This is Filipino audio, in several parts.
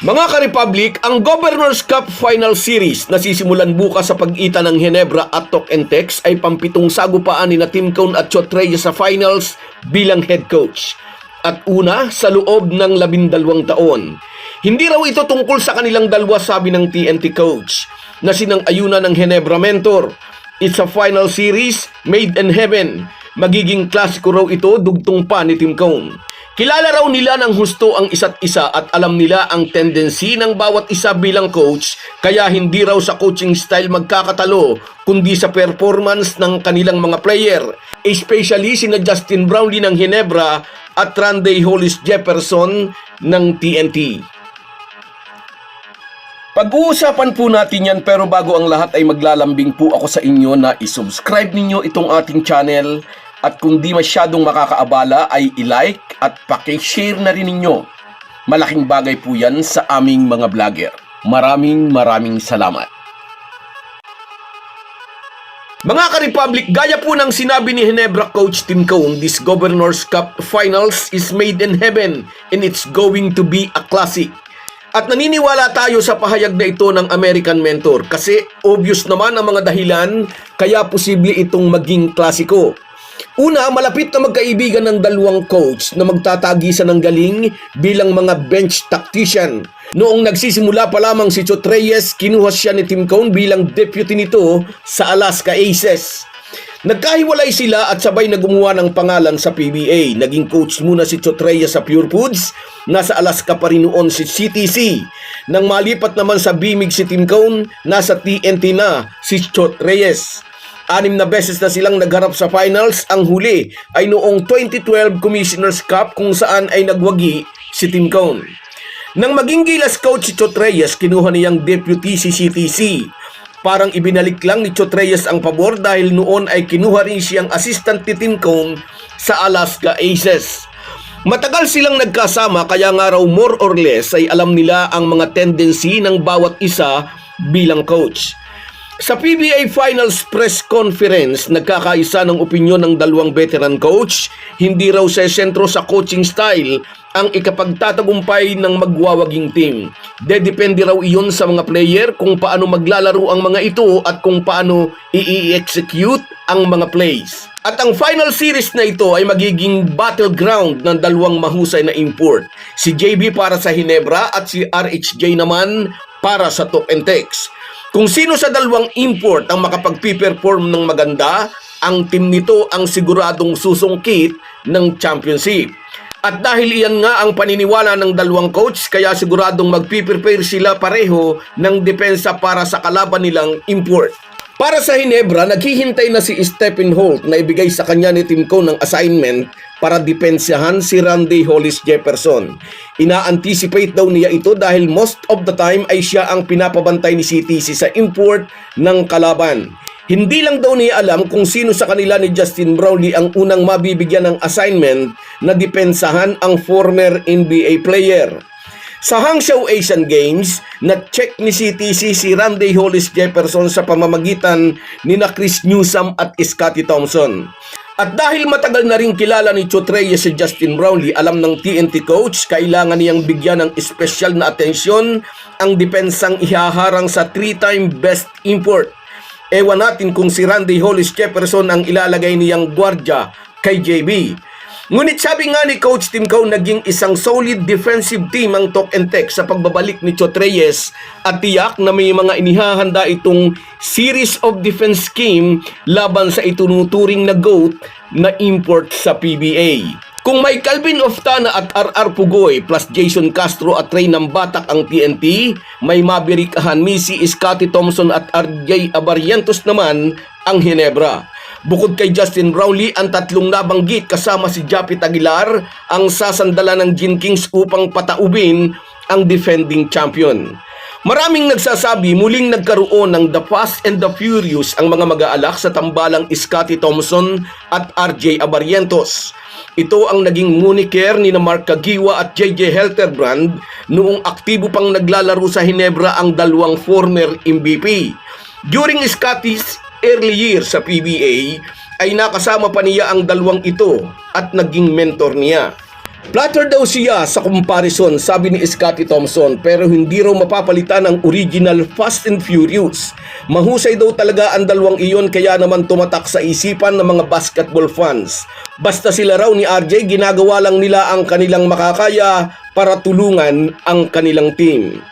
Mga ka-Republic, ang Governor's Cup Final Series na sisimulan bukas sa pag-ita ng Ginebra at Tok and Tex ay pampitong sagupaan ni na Tim Cone at Chot Reyes sa finals bilang head coach. At una, sa loob ng labindalawang taon. Hindi raw ito tungkol sa kanilang dalawa sabi ng TNT coach na sinang ayuna ng Ginebra mentor. It's a final series made in heaven. Magiging klasiko raw ito dugtong pa ni Tim Cone. Kilala raw nila ng husto ang isa't isa at alam nila ang tendency ng bawat isa bilang coach kaya hindi raw sa coaching style magkakatalo kundi sa performance ng kanilang mga player, especially sina Justin Brownlee ng Ginebra at Randy Hollis Jefferson ng TNT. Pag-uusapan po natin yan pero bago ang lahat ay maglalambing po ako sa inyo na isubscribe ninyo itong ating channel at kung di masyadong makakaabala ay i-like at pakishare na rin ninyo. Malaking bagay po yan sa aming mga vlogger. Maraming maraming salamat. Mga ka-Republic, gaya po ng sinabi ni Ginebra coach Tim Cone, this Governor's Cup Finals is made in heaven and it's going to be a classic. At naniniwala tayo sa pahayag na ito ng American mentor kasi obvious naman ang mga dahilan kaya posible itong maging klasiko. Una, malapit na magkaibigan ng dalawang coach na magtatagisan ng galing bilang mga bench tactician. Noong nagsisimula pa lamang si Chot Reyes, kinuha siya ni Tim Cone bilang deputy nito sa Alaska Aces. Nagkahiwalay sila at sabay na gumawa ng pangalan sa PBA. Naging coach muna si Chot Reyes sa Pure Foods, nasa Alaska pa rin noon si CTC. Nang malipat naman sa Bimig si Tim Cone, nasa TNT na si Chot Reyes. Anim na beses na silang nagharap sa finals, ang huli ay noong 2012 Commissioner's Cup kung saan ay nagwagi si Tim Cone. Nang maging gilas coach si Chot Reyes, kinuha niyang deputy si CTC. Parang ibinalik lang ni Chot Reyes ang pabor dahil noon ay kinuha rin siyang assistant ni Tim Cone sa Alaska Aces. Matagal silang nagkasama kaya nga raw more or less ay alam nila ang mga tendency ng bawat isa bilang coach. Sa PBA Finals Press Conference, nagkakaisa ng opinyon ng dalawang veteran coach, hindi raw sa sentro sa coaching style ang ikapagtatagumpay ng magwawaging team. Dedepende raw iyon sa mga player kung paano maglalaro ang mga ito at kung paano i-execute ang mga plays. At ang final series na ito ay magiging battleground ng dalawang mahusay na import. Si JB para sa Hinebra at si RHJ naman para sa Top and Tex. Kung sino sa dalawang import ang makapagpiperform ng maganda, ang team nito ang siguradong susungkit ng championship. At dahil iyan nga ang paniniwala ng dalawang coach, kaya siguradong magpiprepare sila pareho ng depensa para sa kalaban nilang import. Para sa Hinebra, naghihintay na si Stephen Holt na ibigay sa kanya ni Tim Cone ng assignment para depensahan si Randy Hollis Jefferson. Ina-anticipate daw niya ito dahil most of the time ay siya ang pinapabantay ni CTC sa import ng kalaban. Hindi lang daw niya alam kung sino sa kanila ni Justin Brownlee ang unang mabibigyan ng assignment na depensahan ang former NBA player. Sa Hangzhou Asian Games, na-check ni CTC si Randy Hollis Jefferson sa pamamagitan ni na Chris Newsom at Scottie Thompson. At dahil matagal na rin kilala ni Chot Reyes si Justin Brownlee, alam ng TNT coach, kailangan niyang bigyan ng espesyal na atensyon ang depensang ihaharang sa three-time best import. Ewan natin kung si Randy Hollis Jefferson ang ilalagay niyang gwardya kay JB. Ngunit sabi nga ni Coach Tim Cone, naging isang solid defensive team ang Talk and Tech sa pagbabalik ni Chot Reyes at tiyak na may mga inihahanda itong series of defense scheme laban sa itunuturing na GOAT na import sa PBA. Kung may Calvin Oftana at RR Pugoy plus Jason Castro at Ray Nambatak ang TNT, may Maverick Hanmisi, Scottie Thompson at RJ Abarientos naman ang Hinebra. Bukod kay Justin Brownlee, ang tatlong nabanggit kasama si Japit Aguilar ang sasandala ng Gin Kings upang pataubin ang defending champion. Maraming nagsasabi muling nagkaroon ng The Fast and the Furious ang mga mag-aalak sa tambalang Scottie Thompson at RJ Abarientos. Ito ang naging moniker ni na Mark Kagiwa at JJ Helterbrand noong aktibo pang naglalaro sa Hinebra ang dalawang former MVP. During Scottie's early years sa PBA ay nakasama pa niya ang dalawang ito at naging mentor niya. Flatter daw siya sa comparison, sabi ni Scotty Thompson, pero hindi raw mapapalitan ang original Fast and Furious. Mahusay daw talaga ang dalawang iyon kaya naman tumatak sa isipan ng mga basketball fans. Basta sila raw ni RJ, ginagawa lang nila ang kanilang makakaya para tulungan ang kanilang team.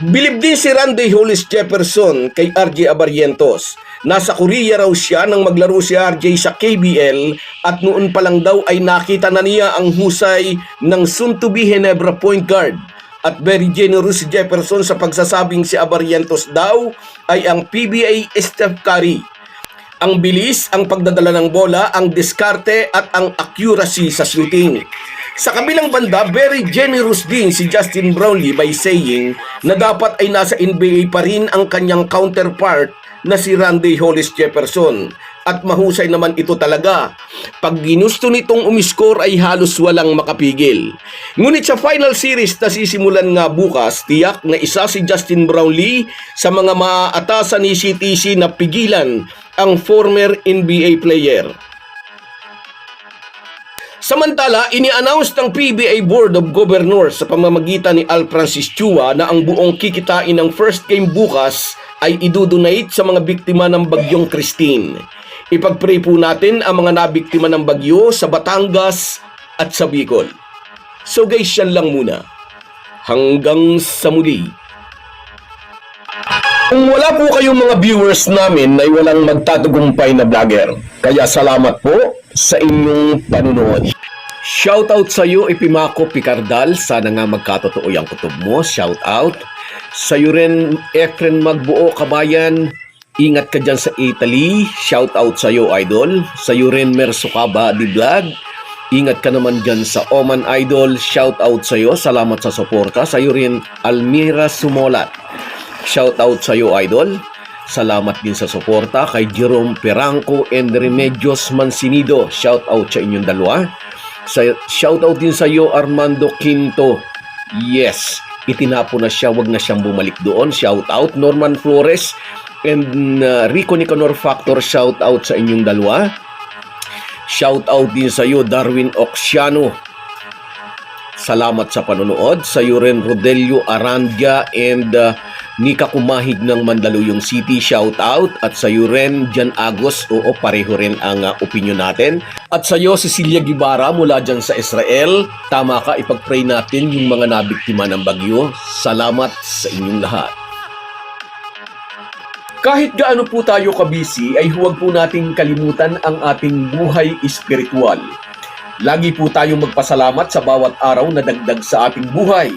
Bilib din si Randy Hollis Jefferson kay RJ Abarrientos. Nasa Korea raw siya nang maglaro si RJ sa KBL at noon pa lang daw ay nakita na niya ang husay ng soon-to-be Ginebra point guard. At very generous si Jefferson sa pagsasabing si Abarrientos daw ay ang PBA Steph Curry. Ang bilis, ang pagdadala ng bola, ang diskarte at ang accuracy sa shooting. Sa kabilang banda, very generous din si Justin Brownlee by saying na dapat ay nasa NBA pa rin ang kanyang counterpart na si Randy Hollis Jefferson. At mahusay naman ito talaga. Pag ginusto nitong umiskor ay halos walang makapigil. Ngunit sa final series na sisimulan nga bukas, tiyak na isa si Justin Brownlee sa mga maaatasan ni CTC na pigilan ang former NBA player. Samantala, ini-announce ng PBA Board of Governors sa pamamagitan ni Al Francis Chua na ang buong kikitain ng first game bukas ay idudonate sa mga biktima ng bagyong Christine. Ipagpray po natin ang mga nabiktima ng bagyo sa Batangas at sa Bicol. So guys, yan lang muna. Hanggang sa muli. Kung wala po kayong mga viewers namin ay walang magtatagumpay na vlogger. Kaya salamat po sa inyong panunood. Shoutout sa iyo, Ipimako Picardal. Sana nga magkatotoo yung kutob mo. Shoutout. Sa iyo rin, Efren Magbuo, kabayan. Ingat ka dyan sa Italy. Shoutout sa iyo, Idol. Sa iyo rin, Mersukaba di Vlog. Ingat ka naman dyan sa Oman Idol. Shoutout sa iyo. Salamat sa suporta. Sa iyo rin, Almira Sumolat. Shoutout sa iyo, Idol. Salamat din sa suporta kay Jerome Perangco and Remedios Mansinido. Shoutout sa inyong dalawa. Sa, shoutout din sa iyo, Armando Quinto. Yes, itinapo na siya, wag na siyang bumalik doon. Shoutout, Norman Flores and uh, Rico Nicanor Factor. Shoutout sa inyong dalawa. Shoutout din sa iyo, Darwin Oxiano. Salamat sa panonood. Sa iyo rin, Rodelio Arandia and uh, Nika Kumahig ng Mandaluyong City, shout out. At sa iyo rin, Jan Agos, oo, pareho rin ang uh, opinion natin. At sa iyo, Cecilia Gibara mula dyan sa Israel. Tama ka, ipag-pray natin yung mga nabiktima ng bagyo. Salamat sa inyong lahat. Kahit gaano po tayo kabisi, ay huwag po nating kalimutan ang ating buhay espiritual. Lagi po tayong magpasalamat sa bawat araw na dagdag sa ating buhay.